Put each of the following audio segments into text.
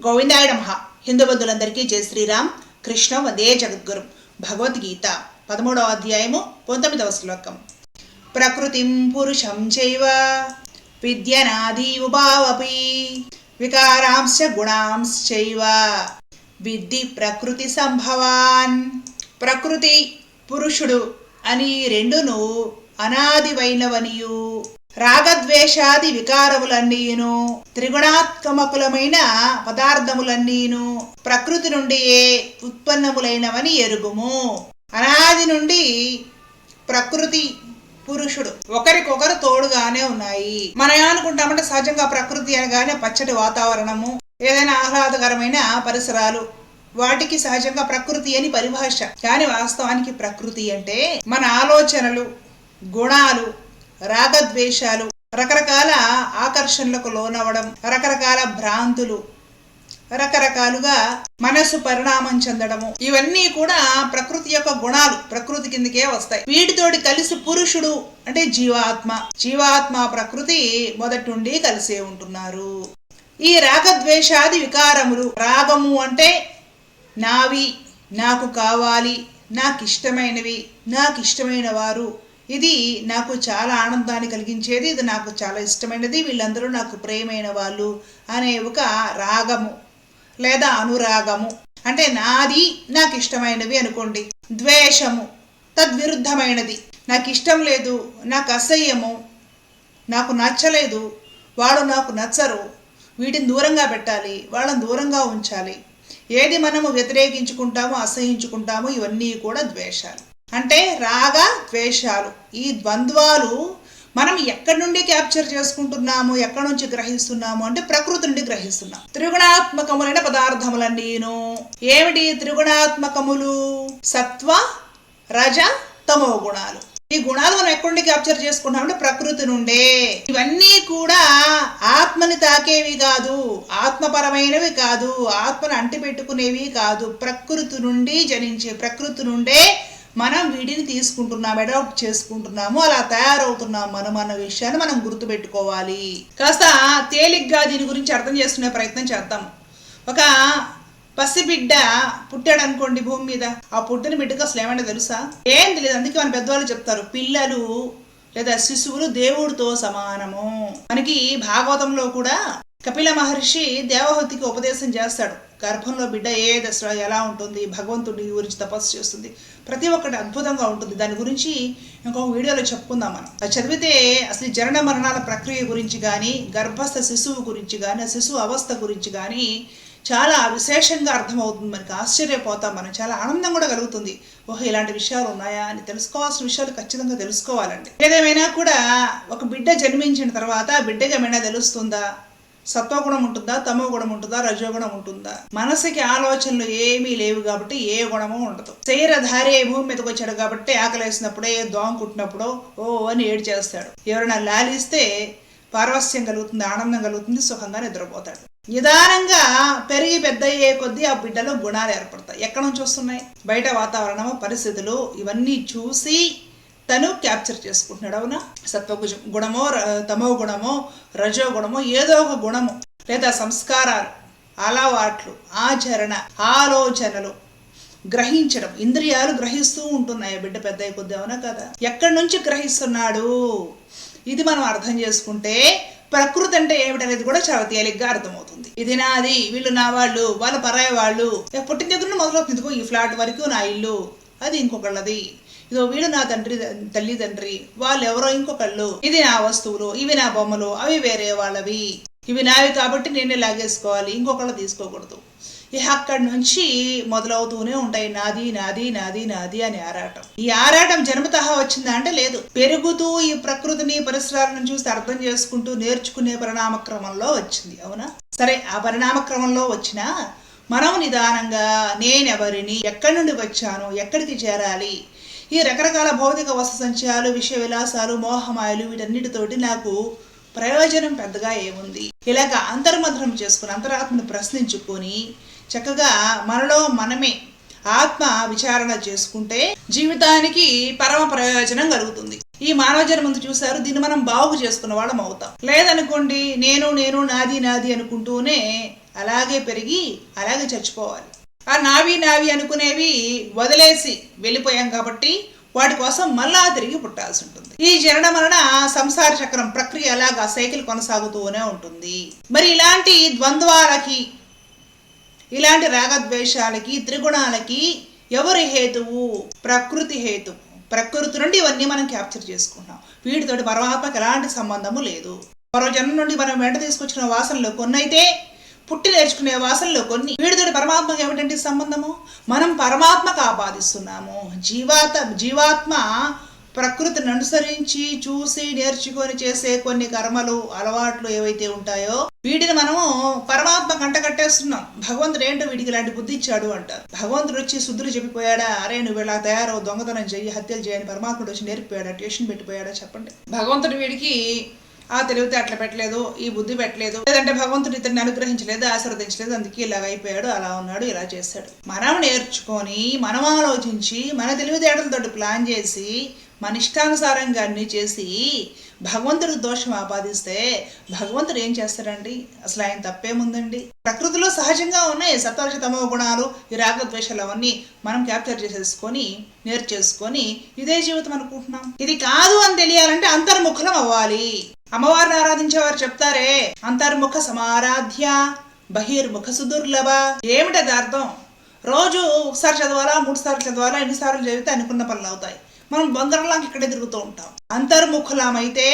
గోవిందాయ నమః. హిందూ బంధువులందరికీ జై శ్రీరామ్. కృష్ణ వందే జగద్గురు. భగవద్గీత పదమూడవ అధ్యాయము పంతొమ్మిదవ శ్లోకం. ప్రకృతిం పురుషం చైవ విద్యనాది విద్యనాదీవుభావపి వికారాంశ గుణాంశ్చైవ. విద్ది ప్రకృతి సంభవాన్. ప్రకృతి పురుషుడు అని రెండును అనాదివైనవనియు రాగద్వేషాది వికారములన్నీను త్రిగుణాత్మకులమైన పదార్థములన్నీను ప్రకృతి నుండియే ఉత్పన్నములైనవని ఎరుగుము. అనాది నుండి ప్రకృతి పురుషుడు ఒకరికొకరు తోడుగానే ఉన్నాయి. మనం ఏమనుకుంటామంటే సహజంగా ప్రకృతి అనగానే పచ్చటి వాతావరణము ఏదైనా ఆహ్లాదకరమైన పరిసరాలు. వాటికి సహజంగా ప్రకృతి అని పరిభాష. కానీ వాస్తవానికి ప్రకృతి అంటే మన ఆలోచనలు గుణాలు రాగద్వేషాలు రకరకాల ఆకర్షణలకు లోనవడం రకరకాల భ్రాంతులు రకరకాలుగా మనసు పరిణామం చెందడము. ఇవన్నీ కూడా ప్రకృతి యొక్క గుణాలు ప్రకృతి కిందకే వస్తాయి. వీటితోటి కలిసి పురుషుడు అంటే జీవాత్మ. జీవాత్మ ప్రకృతి మొదటి కలిసే ఉంటున్నారు. ఈ రాగద్వేషాది వికారములు రాగము అంటే నావి నాకు కావాలి నాకు ఇష్టమైనవి నాకు ఇష్టమైన వారు ఇది నాకు చాలా ఆనందాన్ని కలిగించేది ఇది నాకు చాలా ఇష్టమైనది వీళ్ళందరూ నాకు ప్రేమైన వాళ్ళు అనే ఒక రాగము లేదా అనురాగము. అంటే నాది నాకు ఇష్టమైనవి అనుకోండి. ద్వేషము తద్విరుద్ధమైనది. నాకు ఇష్టం లేదు నాకు అసహ్యము నాకు నచ్చలేదు వాడు నాకు నచ్చరు. వీటిని దూరంగా పెట్టాలి వాళ్ళని దూరంగా ఉంచాలి. ఏది మనము వ్యతిరేకించుకుంటామో అసహించుకుంటామో ఇవన్నీ కూడా ద్వేషాలు. అంటే రాగ ద్వేషాలు. ఈ ద్వంద్వాలు మనం ఎక్కడి నుండి క్యాప్చర్ చేసుకుంటున్నాము? ఎక్కడి నుంచి గ్రహిస్తున్నాము? అంటే ప్రకృతి నుండి గ్రహిస్తున్నాం. త్రిగుణాత్మకములైన పదార్థములన్నీను ఏమిటి త్రిగుణాత్మకములు? సత్వ రజ తమో గుణాలు. ఈ గుణాలు మనం ఎక్కడి నుండి క్యాప్చర్ చేసుకుంటామంటే ప్రకృతి నుండే. ఇవన్నీ కూడా ఆత్మని తాకేవి కాదు. ఆత్మపరమైనవి కాదు. ఆత్మను అంటిపెట్టుకునేవి కాదు. ప్రకృతి నుండి జనించే ప్రకృతి నుండే మనం వీటిని తీసుకుంటున్నాం అడాప్ట్ చేసుకుంటున్నాము అలా తయారవుతున్నాం మనం అన్న విషయాన్ని మనం గుర్తుపెట్టుకోవాలి. కాస్త తేలిగ్గా దీని గురించి అర్థం చేసుకునే ప్రయత్నం చేద్దాం. ఒక పసిబిడ్డ పుట్టాడు అనుకోండి భూమి మీద. ఆ పుట్టిన బిడ్డకు అసలు ఏమైనా తెలుసా? ఏం తెలియదు అందుకే మన పెద్దవాళ్ళు చెప్తారు పిల్లలు లేదా శిశువులు దేవుడితో సమానము. మనకి భాగవతంలో కూడా కపిల మహర్షి దేవహుతికి ఉపదేశం చేస్తాడు. గర్భంలో బిడ్డ ఏ దశలో ఎలా ఉంటుంది? భగవంతుడి గురించి తపస్సు చేస్తుంది. ప్రతి ఒక్కటి అద్భుతంగా ఉంటుంది. దాని గురించి ఇంకొక వీడియోలో చెప్పుకుందాం మనం. అది చదివితే అసలు జనన మరణాల ప్రక్రియ గురించి కానీ గర్భస్థ శిశువు గురించి కానీ ఆ శిశువు అవస్థ గురించి కానీ చాలా విశేషంగా అర్థమవుతుంది. మనకి ఆశ్చర్యపోతాం మనం. చాలా ఆనందం కూడా కలుగుతుంది. ఓహో ఇలాంటి విషయాలు ఉన్నాయా అని తెలుసుకోవాల్సిన విషయాలు ఖచ్చితంగా తెలుసుకోవాలండి. ఏదేమైనా కూడా ఒక బిడ్డ జన్మించిన తర్వాత బిడ్డగా బిడ్డకి ఏమైనా తెలుస్తుందా? సత్వగుణం ఉంటుందా తమో గుణం ఉంటుందా రజోగుణం ఉంటుందా? మనసుకి ఆలోచనలు ఏమీ లేవు కాబట్టి ఏ గుణము ఉండదు. శరీరధారి భూమి మీదకి వచ్చాడు కాబట్టి ఆకలేసినప్పుడే దోమ కుట్టినప్పుడు ఓ అని ఏడు చేస్తాడు. ఎవరైనా లాలిస్తే పారవస్యం కలుగుతుంది ఆనందం కలుగుతుంది సుఖంగా నిద్రపోతాడు. నిదానంగా పెరిగి పెద్ద అయ్యే కొద్దీ ఆ బిడ్డలో గుణాలు ఏర్పడతాయి. ఎక్కడ నుంచి వస్తున్నాయి? బయట వాతావరణము పరిస్థితులు ఇవన్నీ చూసి తను క్యాప్చర్ చేసుకుంటున్నాడు అవునా? సత్వ గుణమో ర- తమో గుణమో రజో గుణమో ఏదో ఒక గుణము. లేదా సంస్కారాలు అలవాట్లు ఆచరణ ఆలోచనలు గ్రహించడం. ఇంద్రియాలు గ్రహిస్తూ ఉంటున్నాయి బిడ్డ పెద్ద అయిపోద్ది అవునా కదా? ఎక్కడి నుంచి గ్రహిస్తున్నాడు? ఇది మనం అర్థం చేసుకుంటే ప్రకృతి అంటే ఏమిటనేది కూడా చాలా తేలిగ్గా అర్థమవుతుంది. ఇది నాది వీళ్ళు నా వాళ్ళు వాళ్ళ పరాయి వాళ్ళు. పుట్టిన దగ్గర మొదలవుతుంది ఇదిగో ఈ ఫ్లాట్ వరకు నా ఇల్లు అది ఇంకొకళ్ళది. ఇదో వీడు నా తండ్రి తల్లి తండ్రి వాళ్ళు ఎవరో ఇంకొకళ్ళు. ఇది నా వస్తువులు ఇవి నా బొమ్మలు అవి వేరే వాళ్ళవి. ఇవి నావి కాబట్టి నేనే లాగేసుకోవాలి ఇంకొకళ్ళు తీసుకోకూడదు. ఇక అక్కడి నుంచి మొదలవుతూనే ఉంటాయి నాది నాది నాది నాది అని ఆరాటం. ఈ ఆరాటం జన్మతహ వచ్చిందా అంటే లేదు. పెరుగుతూ ఈ ప్రకృతిని పరిసరాలను చూసి అర్థం చేసుకుంటూ నేర్చుకునే పరిణామ క్రమంలో వచ్చింది అవునా? సరే ఆ పరిణామ క్రమంలో వచ్చినా మనం నిదానంగా నేనెవరిని ఎక్కడి నుండి వచ్చాను ఎక్కడికి చేరాలి ఈ రకరకాల భౌతిక వస్తు సంచయాలు విషయ విలాసాలు మోహమాయలు వీటన్నిటితోటి నాకు ప్రయోజనం పెద్దగా ఏముంది? ఇలాగ అంతర్మంత్రం చేసుకుని అంతరాత్మను ప్రశ్నించుకొని చక్కగా మనలో మనమే ఆత్మ విచారణ చేసుకుంటే జీవితానికి పరమ ప్రయోజనం కలుగుతుంది. ఈ మానవ జన్మందు చూశారు దీన్ని మనం బాగు చేసుకున్న వాళ్ళం అవుతాం. లేదనుకోండి నేను నేను నాది నాది అనుకుంటూనే అలాగే పెరిగి అలాగే చచ్చిపోవాలి. ఆ నావి నావి అనుకునేవి వదిలేసి వెళ్ళిపోయాం కాబట్టి వాటి కోసం మళ్ళా తిరిగి పుట్టాల్సి ఉంటుంది. ఈ జనన మరణ సంసార చక్రం ప్రక్రియ అలాగా సైకిల్ కొనసాగుతూనే ఉంటుంది. మరి ఇలాంటి ద్వంద్వాలకి ఇలాంటి రాగద్వేషాలకి త్రిగుణాలకి ఎవరి హేతువు? ప్రకృతి హేతు ప్రకృతి నుండి ఇవన్నీ మనం క్యాప్చర్ చేసుకుంటాం వీటితోటి పరమాత్మకి ఎలాంటి సంబంధము లేదు. మరో జనం నుండి మనం వెంట తీసుకొచ్చిన వాసనలు కొన్నైతే పుట్టి నేర్చుకునే వాసనలో కొన్ని. వీడితోటి పరమాత్మకి ఏమిటంటే సంబంధము? మనం పరమాత్మకు ఆపాదిస్తున్నాము. జీవాత జీవాత్మ ప్రకృతిని అనుసరించి చూసి నేర్చుకొని చేసే కొన్ని కర్మలు అలవాట్లు ఏవైతే ఉంటాయో వీటిని మనము పరమాత్మ కంట కట్టేస్తున్నాం. భగవంతుడు ఏంటో వీడికి ఇలాంటి బుద్ధి ఇచ్చాడు అంటారు భగవంతుడు వచ్చి శుద్ధులు చెప్పిపోయాడా? అరే నువ్వు ఇలా తయారవు దొంగతనం చేయి హత్యలు చేయని పరమాత్ముడు వచ్చి నేర్పిపోయాడా? ట్యూషన్ పెట్టిపోయాడా? చెప్పండి. భగవంతుడు వీడికి ఆ తెలివితే అట్లా పెట్టలేదు ఈ బుద్ధి పెట్టలేదు. లేదంటే భగవంతుడు ఇతన్ని అనుగ్రహించలేదు ఆశీర్వదించలేదు అందుకే ఇలాగ అయిపోయాడు అలా ఉన్నాడు ఇలా చేశాడు. మనం నేర్చుకొని మనం ఆలోచించి మన తెలివితేటలతో ప్లాన్ చేసి మన ఇష్టానుసారంగా అన్ని చేసి భగవంతుడికి దోషం ఆపాదిస్తే భగవంతుడు ఏం చేస్తాడండి? అసలు ఆయన తప్పేముందండి? ప్రకృతిలో సహజంగా ఉన్నాయి సత్వరజ తమో గుణాలు ఈ రాగద్వేషాలు అవన్నీ మనం క్యాప్చర్ చేసేసుకొని నేర్చేసుకొని ఇదే జీవితం అనుకుంటున్నాం. ఇది కాదు అని తెలియాలంటే అంతర్ముఖులం అవ్వాలి. అమ్మవారిని ఆరాధించేవారు చెప్తారే. అంతర్ముఖ సమారాధ్య బహిర్ముఖ సుదుర్లభ. ఏమిటది అర్థం? రోజు ఒకసారి చదవాలా మూడు సార్లు చదవాలా ఎన్నిసార్లు చదివితే అనుకున్న పనులు అవుతాయి. మనం బొందరలాగా ఇక్కడే తిరుగుతూ ఉంటాం. అంతర్ముఖులమైతే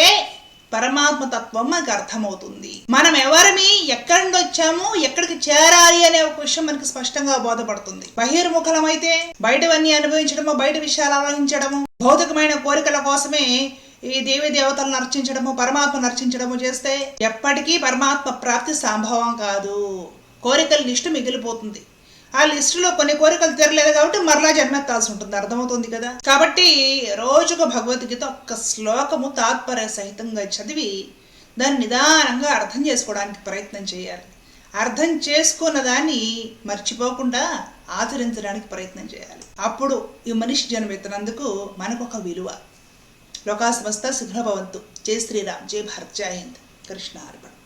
పరమాత్మ తత్వం మనకు అర్థమవుతుంది. మనం ఎవరిని ఎక్కడి నుండి వచ్చాము ఎక్కడికి చేరాలి అనే ఒక విషయం మనకి స్పష్టంగా బోధపడుతుంది. బహిర్ముఖలమైతే బయటవన్నీ అనుభవించడము బయట విషయాలు ఆలోచించడము భౌతికమైన కోరికల కోసమే ఈ దేవి దేవతలను నర్చించడము పరమాత్మ నర్చించడము చేస్తే ఎప్పటికీ పరమాత్మ ప్రాప్తి సంభవం కాదు. కోరికల లిస్టు మిగిలిపోతుంది. ఆ లిస్టులో కొన్ని కోరికలు తీరలేదు కాబట్టి మరలా జన్మెత్తాల్సి ఉంటుంది. అర్థమవుతుంది కదా? కాబట్టి రోజుకు భగవద్గీత ఒక్క శ్లోకము తాత్పర్య సహితంగా చదివి దాన్ని నిదానంగా అర్థం చేసుకోవడానికి ప్రయత్నం చేయాలి. అర్థం చేసుకున్న దాన్ని మర్చిపోకుండా ఆచరించడానికి ప్రయత్నం చేయాలి. అప్పుడు ఈ మనిషి జన్మెత్తినందుకు మనకు ఒక విలువ. लोका समस्ता सुखिनो भवन्तु जय श्रीराम जय भारत जय हिंद। कृष्णार्पण।